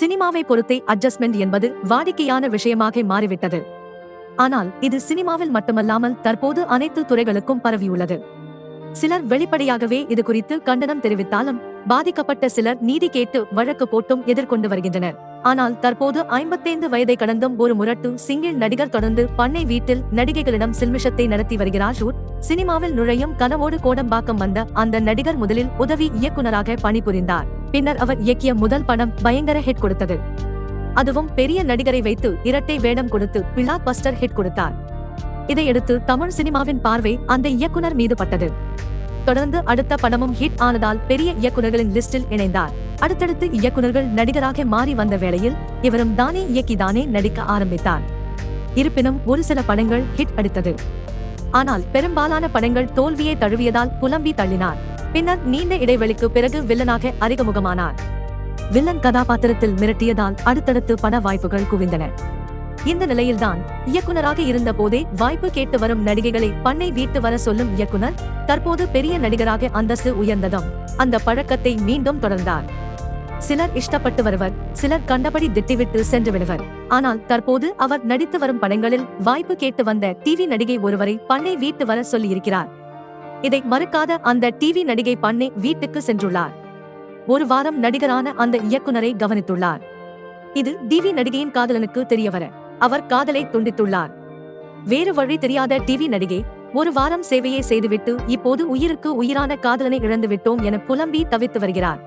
சினிமாவை பொறுத்தே அட்ஜஸ்ட்மெண்ட் என்பது வாடிக்கையான விஷயமாக மாறிவிட்டது. ஆனால் இது சினிமாவில் மட்டுமல்லாமல் தற்போது அனைத்து துறைகளுக்கும் பரவியுள்ளது. சிலர் வெளிப்படையாகவே இது குறித்து கண்டனம் தெரிவித்தாலும் பாதிக்கப்பட்ட சிலர் நீதி கேட்டு வழக்கு போட்டும் எதிர்கொண்டு வருகின்றனர். ஆனால் தற்போது ஐம்பத்தைந்து வயதை கடந்தும் ஒரு முரட்டு சிங்கிள் நடிகர் தொடர்ந்து பண்ணை வீட்டில் நடிகைகளிடம் சில்மிஷத்தை நடத்தி வருகிறார் ஷூட் சினிமாவில் நுழையும் கனவோடு கோடம்பாக்கம் வந்த அந்த நடிகர் முதலில் உதவி இயக்குனராக பணிபுரிந்தார். பின்னர் அவர் இயக்கிய முதல் படம் பயங்கர ஹிட் கொடுத்தது. அதுவும் பெரிய நடிகரை வைத்து இரட்டை வேடம் கொடுத்து பிளாக் பஸ்டர் ஹிட் கொடுத்தார். இதையடுத்து தமிழ் சினிமாவின் பார்வை அந்த இயக்குனர் மீது பட்டது. தொடர்ந்து அடுத்த படமும் ஹிட் ஆனதால் பெரிய இயக்குனர்களின் லிஸ்டில் இணைந்தார். அடுத்தடுத்து இயக்குனர்கள் நடிகராக மாறி வந்த வேளையில் இவரும் தானே இயக்கி தானே நடிக்க ஆரம்பித்தார். இருப்பினும் ஒரு சில படங்கள் ஹிட் அடித்தது. ஆனால் பெரும்பாலான படங்கள் தோல்வியை தழுவியதால் புலம்பி தள்ளினார். பின்னர் நீண்ட இடைவெளிக்கு பிறகு வில்லனாக அறிமுகமானார். வில்லன் கதாபாத்திரத்தில் மிரட்டியதால் அடுத்தடுத்து பட வாய்ப்புகள் குவிந்தன. இந்த நிலையில்தான் இயக்குனராக இருந்த போதே வாய்ப்பு கேட்டு வரும் நடிகைகளை பண்ணை வீட்டு வர சொல்லும் இயக்குனர் தற்போது பெரிய நடிகராக அந்தஸ்து உயர்ந்ததும் அந்த பழக்கத்தை மீண்டும் தொடர்ந்தார். சிலர் இஷ்டப்பட்டு வருவர் சிலர் கண்டபடி திட்டிவிட்டு சென்று விடுவர். ஆனால் தற்போது அவர் நடித்து வரும் படங்களில் வாய்ப்பு கேட்டு வந்த டிவி நடிகை ஒருவரை பண்ணை வீட்டு வர சொல்லியிருக்கிறார். இதை மறுக்காத அந்த டிவி நடிகை பண்ணே வீட்டுக்கு சென்றுள்ளார். ஒரு வாரம் நடிகரான அந்த இயக்குனரை கவனித்துள்ளார். இது டிவி நடிகையின் காதலனுக்கு தெரியவர அவர் காதலை துண்டித்துள்ளார். வேறு வழி தெரியாத டிவி நடிகை ஒரு வாரம் சேவையை செய்துவிட்டு இப்போது உயிருக்கு உயிரான காதலனை இழந்துவிட்டோம் என புலம்பி தவித்து வருகிறார்.